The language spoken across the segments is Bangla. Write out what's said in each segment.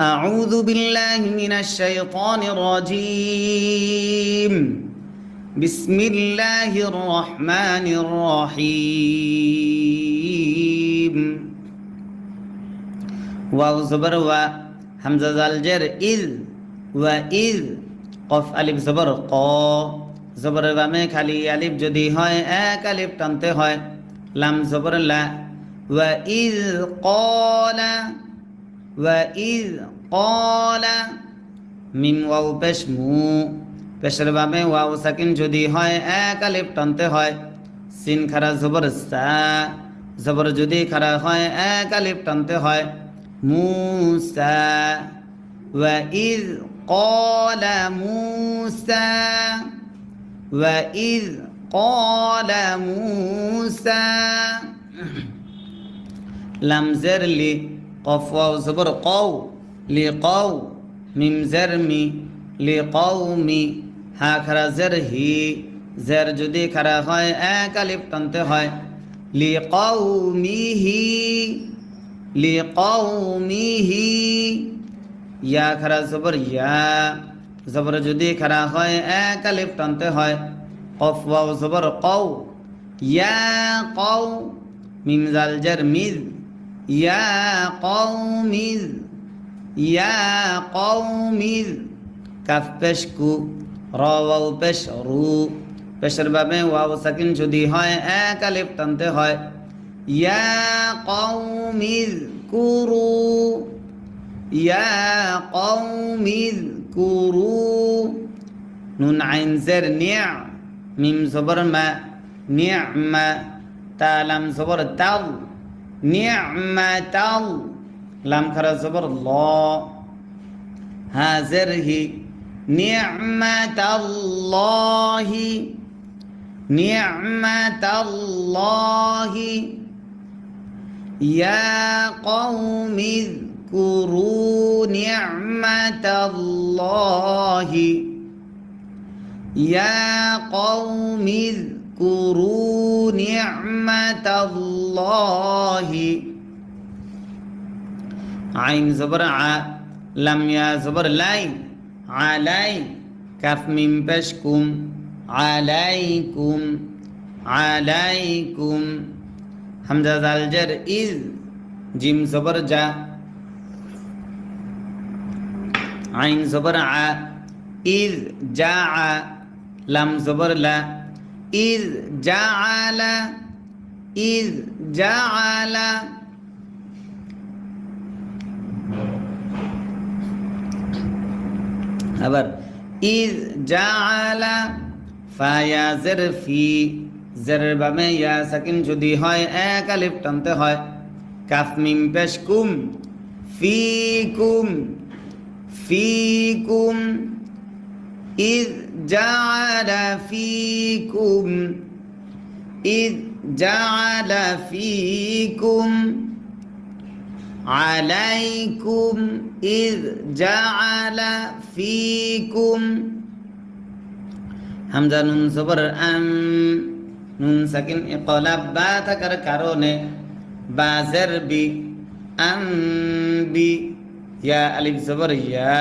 أعوذ بالله من الشيطان الرجيم بسم الله الرحمن الرحيم واو زبر و همزة زالجر إذ وإذ قف ألف زبر قا জবর বামে খালি আলিফ যদি হয় এক আলিফ টানতে হয় লাম জবর লা ওয়া ইজ ক্বালা ওয়া ইজ ক্বালা মিম ওয়াও পেশ মু পেশের বামে ওয়াও সাকিন যদি হয় এক আলিফ টানতে হয় সিন খারা জবর সা জবর যদি খারা হয় এক আলিফ টানতে হয় মুসা ওয়া ইজ ক্বালা মুসা وإذ قال موسى لم زر لي কফ ওয়াও জবর, কও, লি কও, মিম জের মি, লি কও মি, হা খারা জের হি, জের যদি খারা হয়, এক আলিফ টানতে হয়। লি কও মি হি, লি কও মি হি, ইয়া খারা জবর ইয়া, জবর যদি খারা হয়, এক আলিফ হয়। কফ ওয়াও কও, ইয়া কও, মিম জাল জের ইয়া কওমিজ ইয়া কওমিজ কাফ পেশ কু র ওয়াও পেশ রু পেশের বাবে ওয়াও সাকিন যদি হয়, এক আলিফ টানতে হয়। ইয়া কওমিজ কুরু। ইয়া কওমিজ কুরু। নুন আইন জের নিয়া, মিম জবর মা নিয়ামা তা লাম জবর তাল নিয়ামা তাল লাম খারা জবর ল হা জের হি নিয়ামাতাল্লাহি নিয়ামাতাল্লাহি ইয়া কওমি اذكروا نعمة الله يا قوم اذكروا نعمة الله عين زبر ع لم يا زبر لاي علي كف من بشكم عليكم عليكم حمزة الجر إذ جيم زبر جا عين زبر ع إذ جاع لم زبر لا إذ جعل إذ جعل আবার ইজ জাআলা ফায়া জের ফি জেরের বামে ইয়া সাকিন যদি হয় এক আলিফ টানতে হয় কাফ মিম পেশ কুম ফিকুম فيكم إذ جعل فيكم إذ جعل فيكم عليكم إذ جعل فيكم হামজা নুন সবর আম নুন সাকিন ইকলাব বা থাকার কারণে বাজের বি আম বি ইয়া আলিফ জবর ইয়া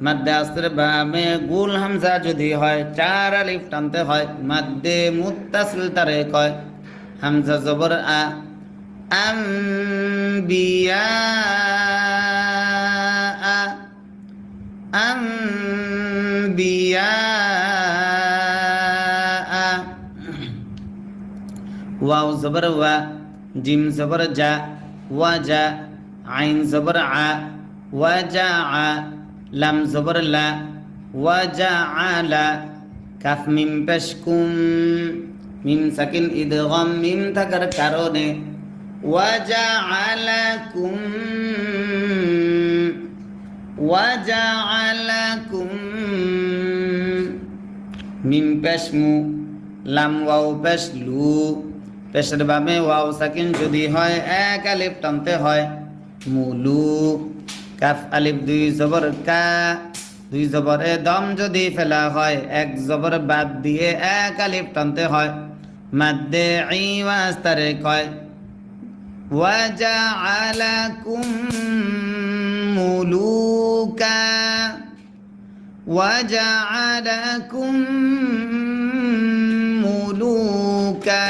মাদ্দে আসর বামে গুল হামজা যদি হয়, চার আলিফ টানতে হয়, মাদ্দে মুত্তাসিল তারে কয়। হামজা জবর আ, আম্বিয়া আম্বিয়া ওয়াও জবর ওয়া, জিম জবর জা, ওয়া জা, আইন জবর আ, ওয়া জা আ। লাম জবর লা, ওয়া আলা কাফ মিম পেশকুম মিম সাকিন ইদগাম মিম থাকার কারণে, ওয়া জা আলাকুম ওয়া জা আলাকুম মিম পেশমু লাম ওয়াও পেশলু পেশের বামে ওয়াও সাকিন যদি হয়, এক আলিফ টানতে হয় মুলু কাফ, আলিফ, দুই জবর, কা। দুই জবরে দম যদি ফেলা হয়, এক জবর বাদ দিয়ে এক আলিফ টানতে হয়। মাদ্দে ইস্তারে কয় ওয়াজা আলাকুম মুলুকা। ওয়াজা আলাকুম মুলুকা।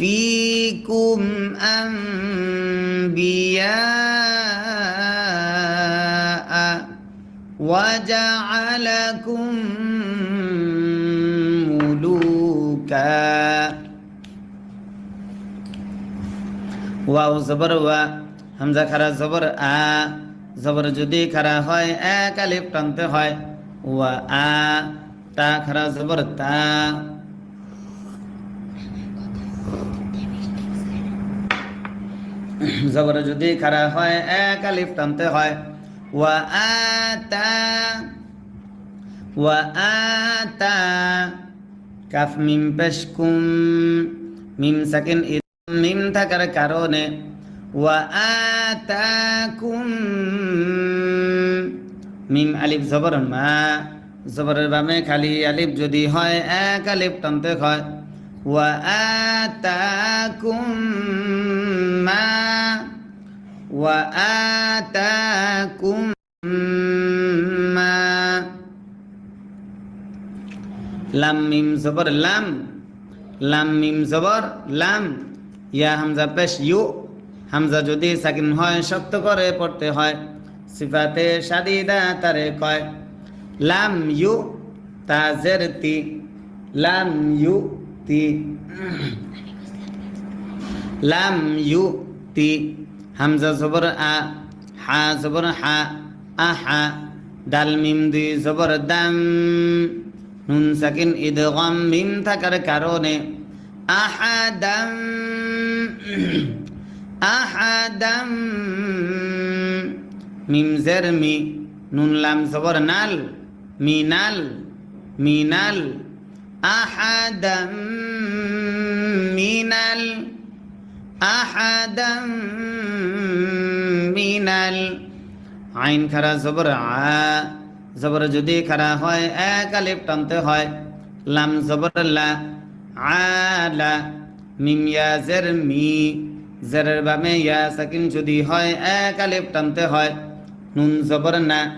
فيكم أنبياء وجعلكم ملوكا ওয়াও জবর ওয়া হামজা খারা জবর আ জবর যদি খারা হয় এক আলিফ টানতে হয় ওয়া আ তা খারা জবর তা জবর যদি খারা হয়, এক আলিফ টানতে হয়। ওয়া আ তা ওয়া আ তা কাফ মিম পেশ কুম মিম সাকিন মিম থাকার কারণে। ওয়া আতাকুম, মিম আলিফ জবর মা, জবরের বামে খালি আলিফ যদি হয়, এক আলিফ টানতে হয়। মা ওয়া আতাকুম মা লাম মিম জবর লাম লাম মিম জবর লাম ইয়া হামজা পেশ ইউ হামজা যদি সাকিন হয় শক্ত করে পড়তে হয়। সিফাতে সাদিদা তারে কয়। লাম ইউ তাজের তি. লাম ইউ তি লাম ইউ তি হামজা জবর আ হা জবর হা আহা দাল মিম দুই জবর দাম নুন সাকিন ইদগম মিম থাকার কারণে আহাদাম আহাদাম মিম জের মি নুন লাম জবর নাল মিনাল মিনাল আহাদাম মিনাল আহাদাম মিনাল আইন খারা জবর আ, জবর যদি খারা হয়, এক আলিফ টানতে হয়। লাম, জবর লা আলা মিম, ইয়া, জের, মি, জেরের বামে ইয়া যদি হয়, এক আলিফ টানতে হয়। নুন না,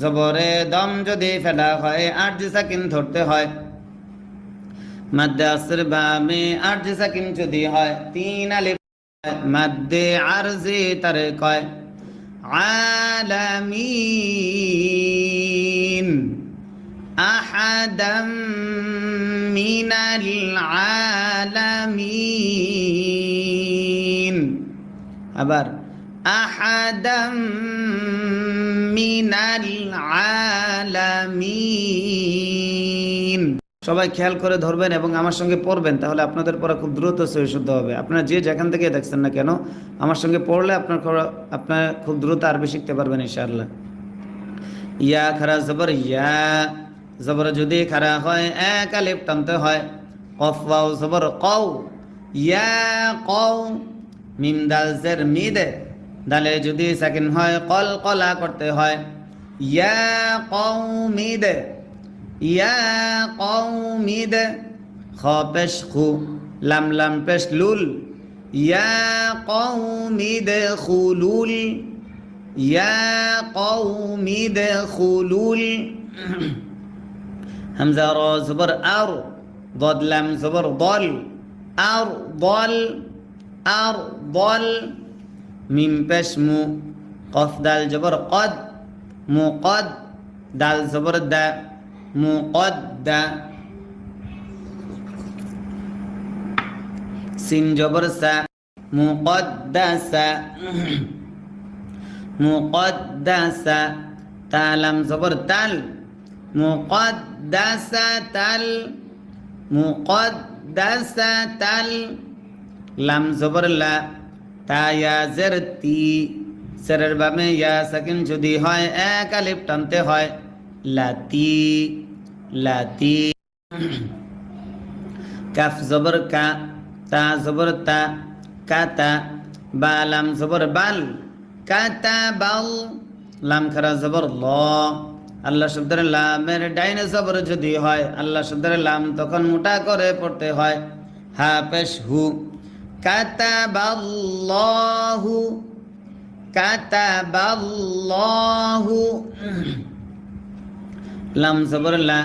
জবরে দম যদি ফেলা হয়, আট সাকিন ধরতে হয়। مد اصر باب ارج سکم چو دی ہوئے تین علف مد عرض ترکوئے عالمین احدا من العالمین عبر احدا من العالمین সবাই খেয়াল করে ধরবেন এবং আমার সঙ্গে পড়বেন, তাহলে আপনাদের পড়া খুব দ্রুত সহি শুদ্ধ হবে। আপনারা যে যেখান থেকে দেখছেন না কেন, আমার সঙ্গে পড়লে আপনার আপনার খুব দ্রুত আরবি শিখতে পারবেন ইনশাআল্লাহ। ইয়া খারা জবর, ইয়া জবর যদি খারা হয়, এক আলিফ টানতে হয়। কফ, ওয়াও, জবর, কও। ইয়া কও, মিম দাল জের মিদে। দালে যদি সাকিন হয়, কল কলা করতে হয়। ইয়া কও মিদে। یا قوم ده خاپش خو لم لم پش لول. یا قوم دخلول یا قوم دخلول همزه را زبر ار ضد لم زبر ضل ار ضل ار ضل میم پش مو قف دل جبر قد مو قد دل زبر ده মুকদ্দা সিন জবর সা। মুকদ্দাসা মুকদ্দাসা তালাম জবর তাল। মুকদ্দাসা তাল। মুকদ্দাসা তাল। লাম জবর লা। তা ইয়া জের তি সেরের বামে ইয়া সাকিন যদি হয়, এক আলিফ টানতে হয়। লাতি লাতি কাফ জবর কা, তা জবর তা কাতা বা লাম জবর বাল কাতা বাল, লাম খারা জবর ল। আল্লাহ শব্দের লামের ডাইনে জবর যদি হয়, আল্লাহ শব্দের লাম তখন মোটা করে পড়তে হয়। হা পেশ হু কাতাবাল্লাহু কাতাবাল্লাহু লাম জবর লা,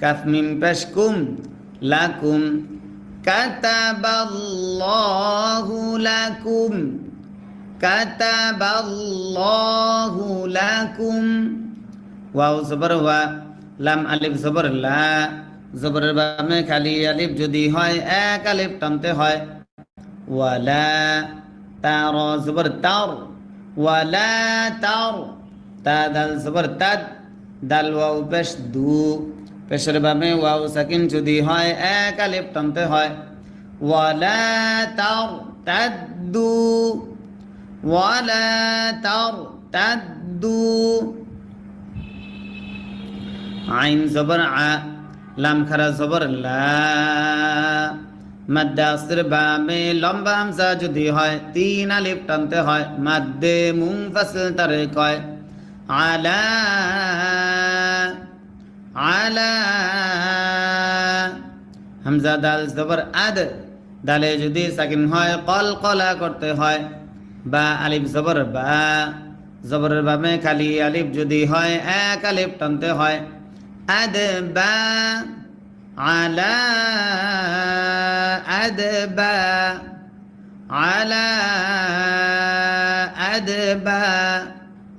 কাফ মিম পেশ কুম লাকুম কাতাবাল্লাহু লাকুম কাতাবাল্লাহু লাকুম। ওয়াও জবর ওয়া, লাম আলিফ জবর লা। জবরের বামে খালি আলিফ যদি হয়, এক আলিফ টানতে হয়। ওয়ালা তার জবর তার, ওয়ালা তার, তা দাল জবর তাদ। দাল ওয়াও পেশ দু। পেশের বামে ওয়াও সাকিন যদি হয়, এক আলিফ টানতে হয়। ওয়ালা তার তাদ্দু। ওয়ালা তার তাদ্দু। আইন জবর আ, লাম খারা জবর লা। মাদ্দে বামে লম্বা হামজা যদি হয়, তিন আলিফ টানতে হয়। মাদ্দে মুংফাসিল তারে কয়। আলা আলা হামজা দাল জবর আদ দালে যদি সাকিন হয় কল কলা করতে হয় বা আলিফ জবর বা জবরের বামে খালি আলিফ যদি হয় এক আলিফ টানতে হয় أدبا على أدبا على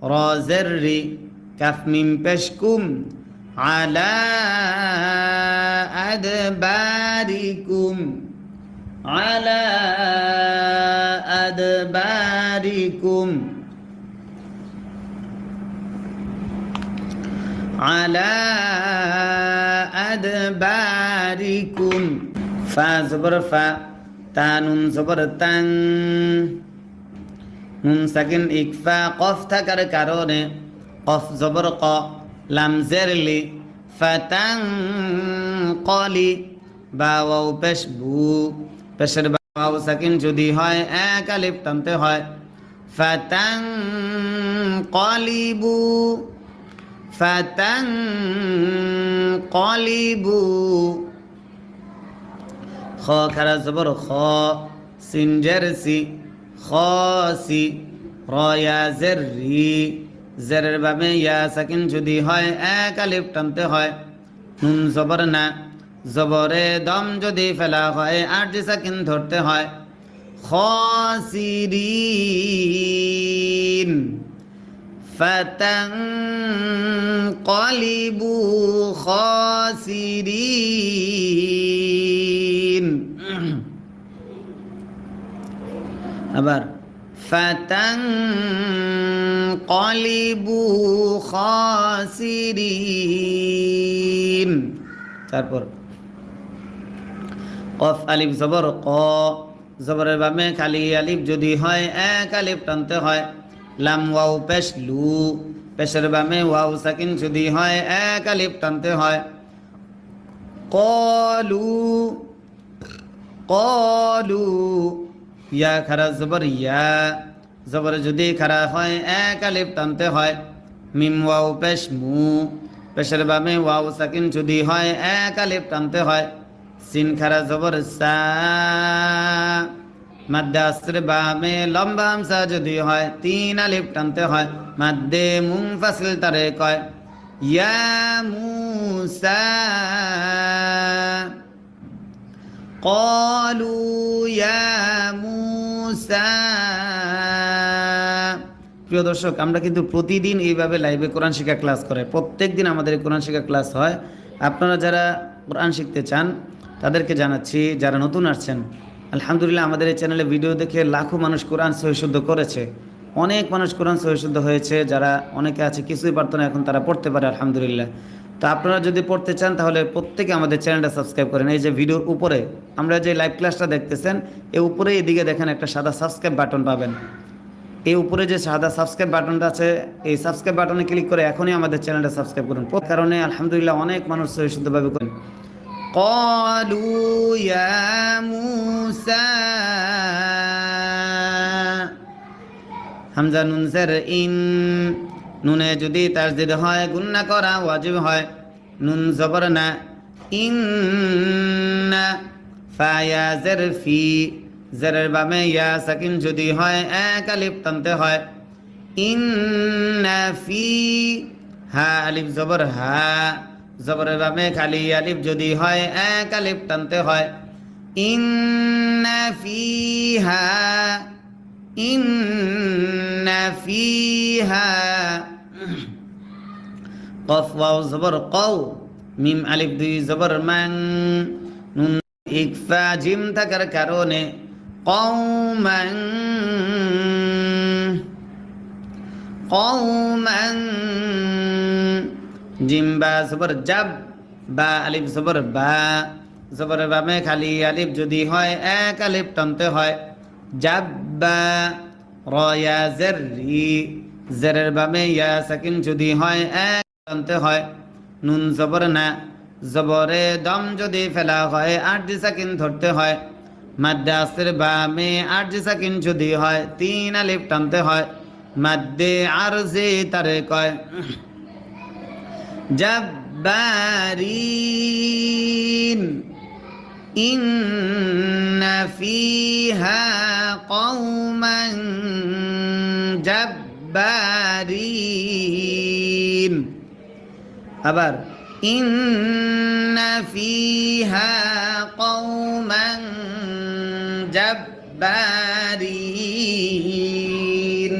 رازر كف من بشكم على أدباركم. على أدباركم. على أدباركم. فازبر فتان فا تانون زبر تان اون سکن ایک قف تکر کرو قف زبر قا لم فتن قالی با و پش بو پش با و سکن جو های ایک لیب تمتے های فتن قالی بو فتن قالی بو. خا کر زبر خا سنجر سی খসি রয়া জের রি জেরের বাবে ইয়া সাকিন যদি হয় এক আলিফ টানতে হয় নুন জবর না জবরে দম যদি ফেলা হয় আর যে সাকিন ধরতে হয় খসিরিন فتنقلبوا خاسرين আবার, ফাতানকালিবু খাসিরিন। তারপর, কফ, আলিফ, জবর, ক। জবরের বামে খালি আলিফ যদি হয়, এক আলিফ টানতে হয়। লাম, ওয়াও, পেশ, লু। পেশের বামে ওয়াও, সাকিন যদি হয়, এক আলিফ টানতে হয়। কলু কলু ইয়া খারা জবর ইয়া। জবর যদি খারা হয়, এক আলিফ টানতে হয়। মিম ওয়াও পেশ মু। পেশের বামে ওয়াও সাকিন যদি হয়, এক আলিফ টানতে হয়। সিন খারা জবর সা। মাদ্দে আসরে বামে লম্বা হামসা যদি হয়, তিন আলিফ টানতে হয়। মাদ্দে মুংফাসিল তারে কয়, ইয়া মুসা قالوا يا موسى প্রিয় দর্শক আমরা কিন্তু প্রতিদিন এইভাবে লাইভে কোরআন শিক্ষা ক্লাস করে প্রত্যেক দিন আমাদের এই কোরআন শিক্ষা ক্লাস হয় আপনারা যারা কোরআন শিখতে চান তাদেরকে জানাচ্ছি যারা নতুন আসছেন আলহামদুলিল্লাহ আমাদের এই চ্যানেলে ভিডিও দেখে লাখো মানুষ কোরআন সহিশুদ্ধ করেছে অনেক মানুষ কোরআন সহিশুদ্ধ হয়েছে যারা অনেকে আছে কিছুই পারতো না এখন তারা পড়তে পারে আলহামদুলিল্লাহ তো আপনারা যদি পড়তে চান তাহলে প্রত্যেকে আমাদের চ্যানেলটা সাবস্ক্রাইব করেন এই যে ভিডিওর উপরে আমরা যে লাইভ ক্লাসটা দেখতেছেন এই উপরে এদিকে দেখেন একটা সাদা সাবস্ক্রাইব বাটন পাবেন এই উপরে যে সাদা সাবস্ক্রাইব বাটনটা আছে এই সাবস্ক্রাইব বাটনে ক্লিক করে এখনই আমাদের চ্যানেলটা সাবস্ক্রাইব করুন প্রত কারণে আলহামদুলিল্লাহ অনেক মানুষ সহিশুদ্ধভাবে করেন قالوا يا موسى হামজা নুন স্যার ইন নুনে যদি তাসদিদ হয়, গুন্না করা ওয়াজিব হয়। নুন জবর না। ইন ফায়া জের ফি। জেরের বামে ইয়া সাকিন যদি হয়, এক আলিফ টানতে হয়। ইন্না ফি। হা আলিফ জবর, হা। জবরের বামে খালি আলিফ যদি হয়, এক আলিফ টানতে হয়। ইন্না ফিহা ইন্না ফিহা কফ ওয়াও জবর কও মিম আলিফ দুই জবর মান নুন ইকফা জিম থাকার কারণে কওমান কওমান জিম বা জবর জাব বা আলিফ জবর বা জবর বামে খালি আলিফ যদি হয় এক আলিফ টানতে হয় জাব্বা, রয়া জারি জেরের বামে ইয়া সাকিন যদি হয়, এক দন্তে হয়। নুন জবর না। জবরে দম যদি ফেলা হয়, আট দি সাকিন ধরতে হয়। মাদ্রাসের বামে আট দি সাকিন যদি হয়, তিন আলিফ টানতে হয়। মাদ্দে আর যে তারে কয়, জাব্বারিন। إن فيها قوما جبارين আবার إن فيها قوما جبارين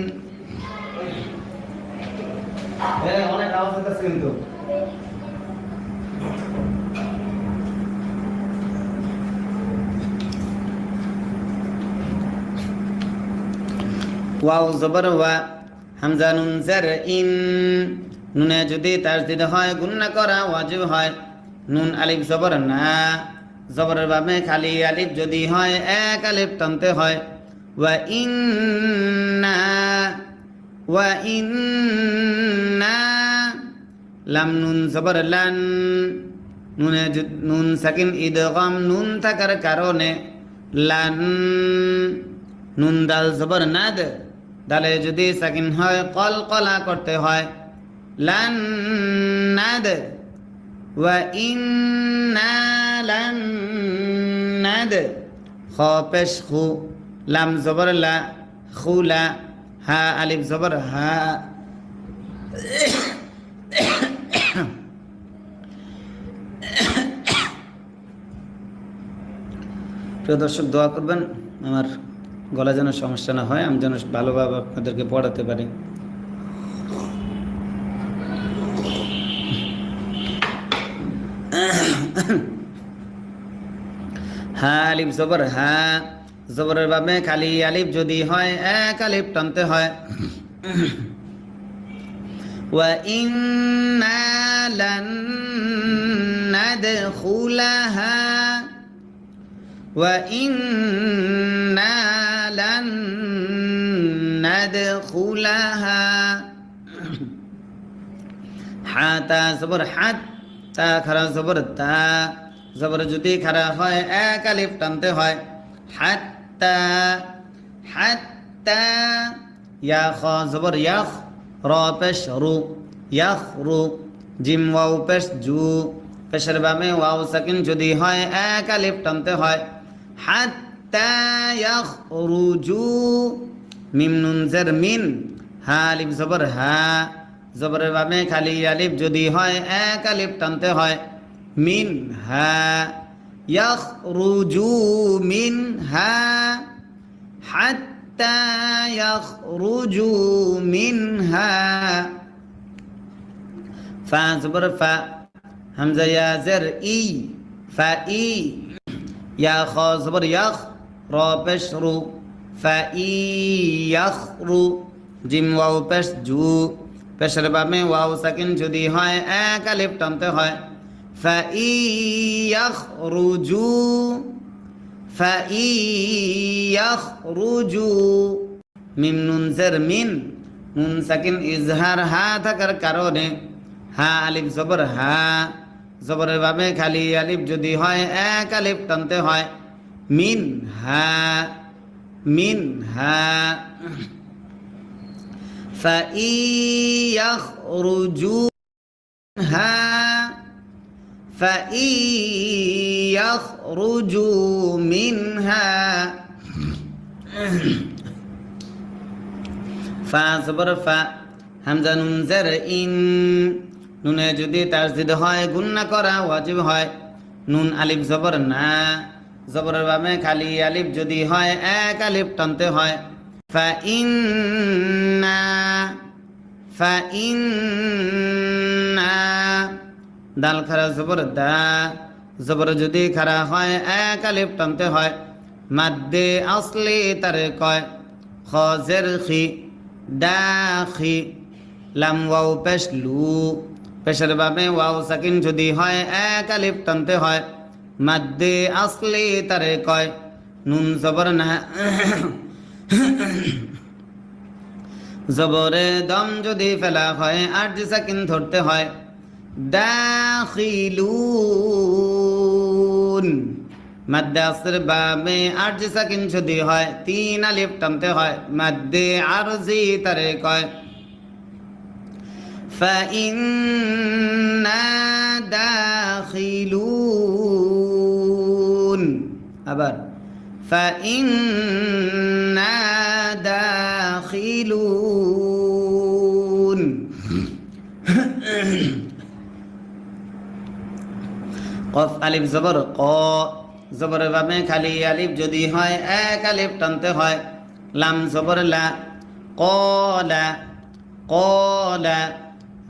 অনেক আওয়াজ হচ্ছে কিন্তু ওয়াও জবর ওয়া হামজা নুন জার ইন। নুনে যদি তাসদিদ হয়, গুন্না করা ওয়াজিব হয়। নুন আলিফ জবর না। জবরের বামে খালি আলিফ যদি হয়, এক আলিফ টানতে হয়। ওয়া ইন্না ওয়া ইন্না। লাম নুন জবর লান। নুনে নুন সাকিন ইদগাম নুন থাকার কারণে লান। নুন দাল জবর নাদ দালে যদি সাকিন হয় কল কলা করতে হয়। লান নাদ ওয়া ইন্না লান নাদ। খ পেশ খু, লাম জবর লা খুলা হা, আলিফ জবর হা। প্রিয় দর্শক, দোয়া করবেন আমার গলা যেন সমস্যা না হয় আমি যেন ভালোভাবে আপনাদেরকে পড়াতে পারি হা আলিফ জবর হা জবরের বাবে খালি আলিফ যদি হয় এক আলিফ টানতে হয় وإنا لن ندخلها وإنا لن ندخلها হাতা জবর হাত তা খারা জবর তা জবর যদি খারা হয় এক আলিফ টানতে হয় হাত্তা হাত্তা ইয়া খ জবর ইয়াখ র পেশ রু ইয়াখ রু জিম ওয়াও পেশ জু পেশের বামে ওয়াও সাকিন যদি হয় এক আলিফ টানতে হয় হাত্তা ইয়াখ রুজু মিম নুন জের মিন। হা, আলিফ জবর হা। জবরের বামে খালি আলিফ যদি হয়, এক আলিফ টানতে হয়। মিন হা ইয়াখ রুজু মিন হা। হাত্তা ইয়াখ মিন হা। ফা, জবর ফা। ই। ফা, ই। ইয়া, খ র পেশ রু ফা জিম ওয়াও পেশ জু পেশের বামে ওয়াও সাকিন যদি হয়, এক আলিফ টানতে হয়। ফা ই রুজু ফা ই রুজু মিম নুন জের মিন নুন সাকিন ইজহার হা থাকার কারণে, হা আলিফ জবর হা, জবরের বাবে খালি আলিফ যদি হয়, এক আলিফ টানতে হয়। মিন হা মিন হা فإن يخرجوا منها فإن يخرجوا منها ফা জবর ফা হামজা নুন জের ইন নুনে যদি তাসদিদ হয় গুন্না করা ওয়াজিব হয় নুন আলিফ জবর না জবরের বামে খালি আলিফ যদি হয়, এক আলিফ টানতে হয়। ফা ইন্না ফা ইন্না। দাল খারা জবর দা, জবর যদি খারা হয়, এক আলিফ টানতে হয়। মাদ্দে আসলে তারে কয়, খজের খি, দাখি, লাম ওয়াও পেশ লু। পেশের বাবে ওয়াও সাকিন যদি হয়, এক আলিফ টানতে হয়। মাদ্দে আসলে তারে কয় নুন জবর না জবরে দম যদি ফেলা হয় আর যে সাকিন ধরতে হয় দাখিলুন মাদ্দে আসর বাবে আর যে সাকিন যদি হয় তিন আলিফ টানতে হয় মাদ্দে আরজি তারে কয় فإنا داخلون আবার فإنا داخلون কফ আলিফ জবর ক জবর বাবে খালি আলিফ যদি হয় এক আলিফ টানতে হয় লাম জবর লা কলা কলা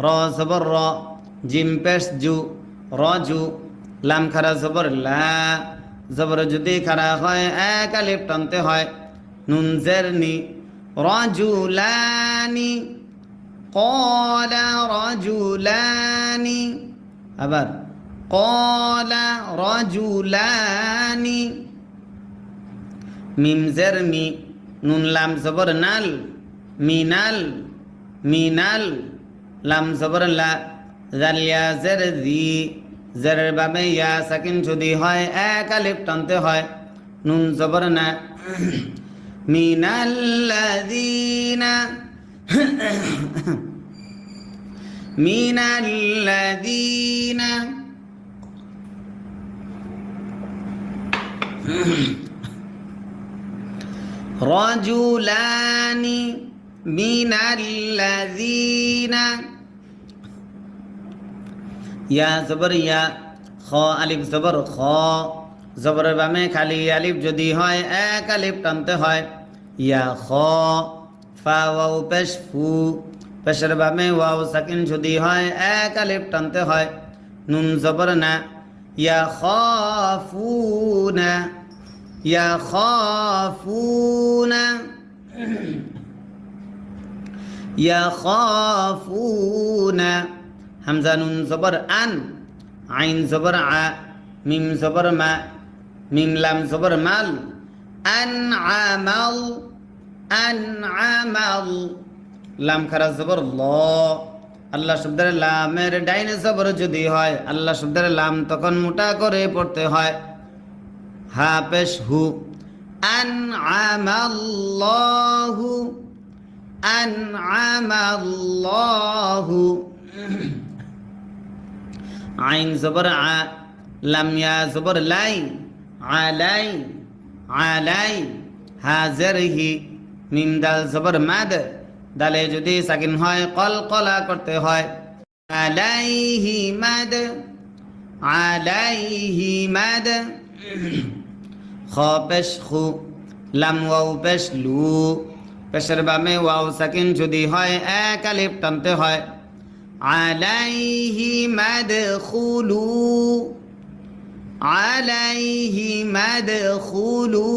র জবর র জিম পেশ জু রজু লাম খারা জবর লা জবর যদি খারা হয়, এক আলিফ টানতে হয়। নুন জের নি রজুলানি, কলা রজুলানি, আবার কলা রজুলানি, মিম জের মি নুন লাম জবর নাল, মিনাল মিনাল, লাম জবর লা, জালিয়া জের জেরের বাবে ইয়া সাকিন যদি হয় এক আলিফ টানতে হয় নুন জবর না মিনাল্লাযীনা মিনাল্লাযীনা رجلان من الذين ইয়া জবর ইয়া, খ আলিফ জবর, খ জবরের বামে খালি আলিফ যদি হয়, এক আলিফ টানতে হয়। ইয়া খ, ফা, ওয়াও, পেশ, ফু। পেশের বামে ওয়াও, সাকিন যদি হয়, এক আলিফ টানতে হয়। নুন জবর না। ইয়া খাফুনা ইয়া খাফুনা ইয়া খাফুনা হামজা নুন জবর আন, আইন জবর আ, মিম জবর মা, মিম লাম জবর মাল, আন আমাল আন আমাল। লাম খারা জবর ল, আল্লাহ শব্দের লামের ডাইনে জবর যদি হয়, আল্লাহ শব্দের লাম তখন মোটা করে পড়তে হয়। হা পেশ হু, আন আমাল্লাহু আন আমাল্লাহু। আইন জবর আ, লামিয়া জবর লাই, আলাই আলাই, হাজার হি মিম দাল জবর মাদ, দালে যদি সাকিন হয়, কল কলা করতে হয়। আলাইহি মাদ আলাইহি মাদ, খ পেশ খু, লাম ওয়াও পেশ লু। পেশের বামে ওয়াও সাকিন যদি হয়, এক টানতে হয়। আলাইহি মাদখুলু আলাইহি মাদখুলু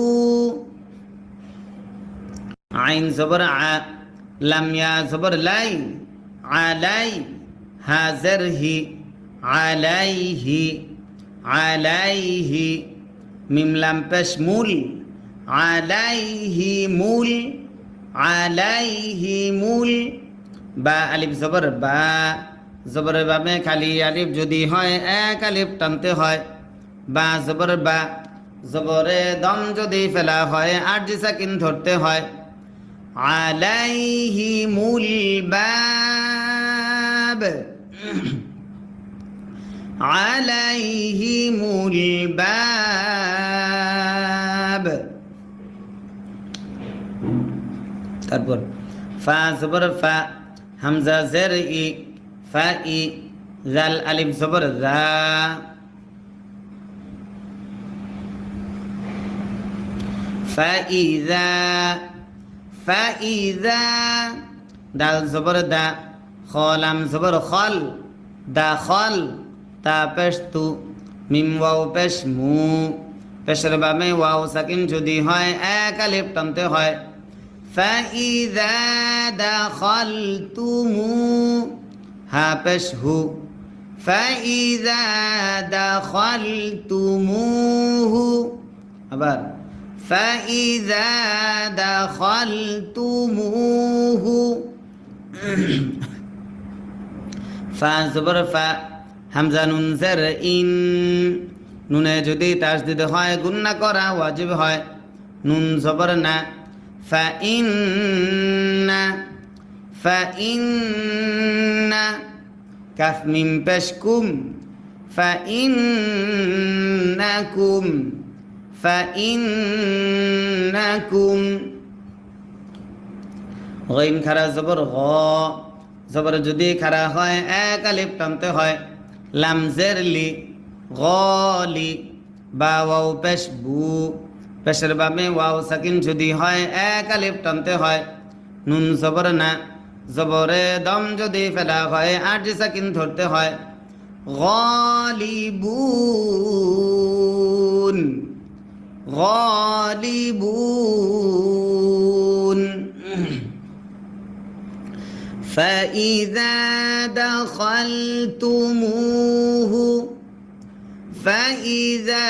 আইন জবর আ লাম ইয়া জবর লাই আলাই হাজার হি আলাইহি আলাইহি মিম লাম পেশ মূল আলাইহি মূল আলাইহি মূল বা আলিফ জবর, বা জবরের বাবে খালি আলিফ যদি হয়, এক আলিফ টানতে হয়। বা জবর, বা জবরে দম যদি ফেলা হয় আর জি সাকিন ধরতে হয়। আলাইহি মুল বাব। আলাইহি মুল বাব। তারপর ফা, জবর ফা। হামজা জের ই ফা ই জাল আলিফ জবর জা فإذا فإذا দাল জবর দা খলাম জবর খল দা খল তা পেশ তু মিম ওয়াও পেশ মু পেশের বামে ওয়াও সাকিন যদি হয় এক আলিফ টানতে হয় فإذا دخلتم হা পেশ হু فإذا دخلتموه আবার فإذا دخلتموه ফা জবর ফা হামজা নুন জের ইন নুনে যদি তাসদিদ হয় গুন্না করা ওয়াজিব হয় নুন জবর না মিম পেশ কুম ফা ইন্নাকুম ফা ইন্নাকুম গইন খারা জবর গ জবর যদি খারা হয় এক আলিফ টানতে হয়। লামজের লি গলি বা ওয়াও পেশ পেশের বামে ওয়াও সাকিন যদি হয় এক আলিফ টানতে হয় নুন জবর না জবরে দম যদি ফেলা হয় আট সাকিন ধরতে হয় গলিবুন غالبون فإذا دخلتموه فإذا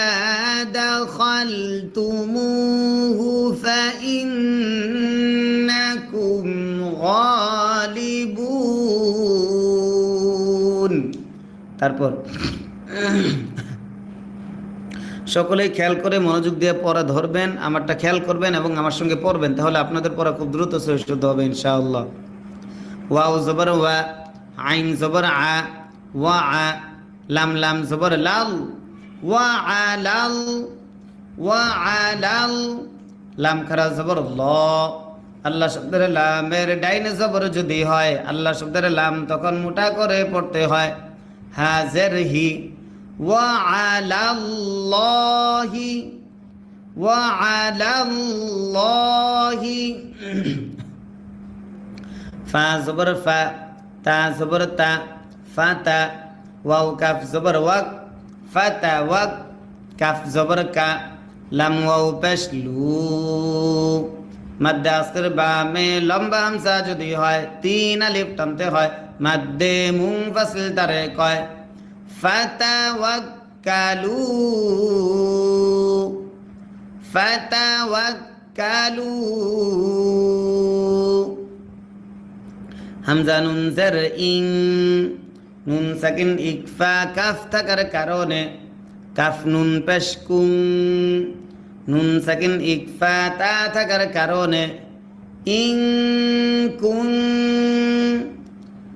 دخلتموه فإنكم غالبون তারপর সকলেই খেয়াল করে মনোযোগ দিয়ে পড়া ধরবেন আমারটা খেয়াল করবেন এবং আমার সঙ্গে পড়বেন তাহলে আপনাদের পড়া খুব দ্রুত শুদ্ধ হবে ইনশাআল্লাহ ওয়াও জবর ওয়া আইন জবর আ ওয়া আ লাম লাম জবর লাল ওয়ালাল ওয়ালাল লাম খারা জবর ল। আল্লাহ শব্দের লামের ডাইনে জবর যদি হয়, আল্লাহ শব্দের লাম তখন মোটা করে পড়তে হয়। হাজের হি। ওয়ালাল্লাহি ওয়ালাল্লাহি ফা জবর ফা, তা জবর তা, ফা তা, ওয়াও কাফ জবর ওয়াক। ফাতাওয়াক কাফ জবর কা লাম ওয়াও পেশ লু মাদ্দে আসতের বামে লম্বা হামসা যদি হয়, তিন আলিফ টানতে হয়, মাদ্দে মুং ফাসিল তারে কয় ফাতাওয়াক কালু ফাতাওয়াক কালু হামজা নুন ইং। নুন সাকিন ইকফা, কাফ থাকার কারণে কাফ নুন পেশকুং নুন সাকিন ইকফা, তা থাকার কারণে ইং কুং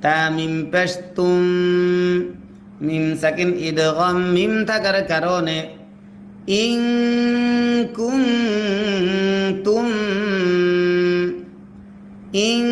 তা মিম পেশতুম মিম সাকিন ইদগম মিম থাকার কারণে ইং কুম তুম। ইং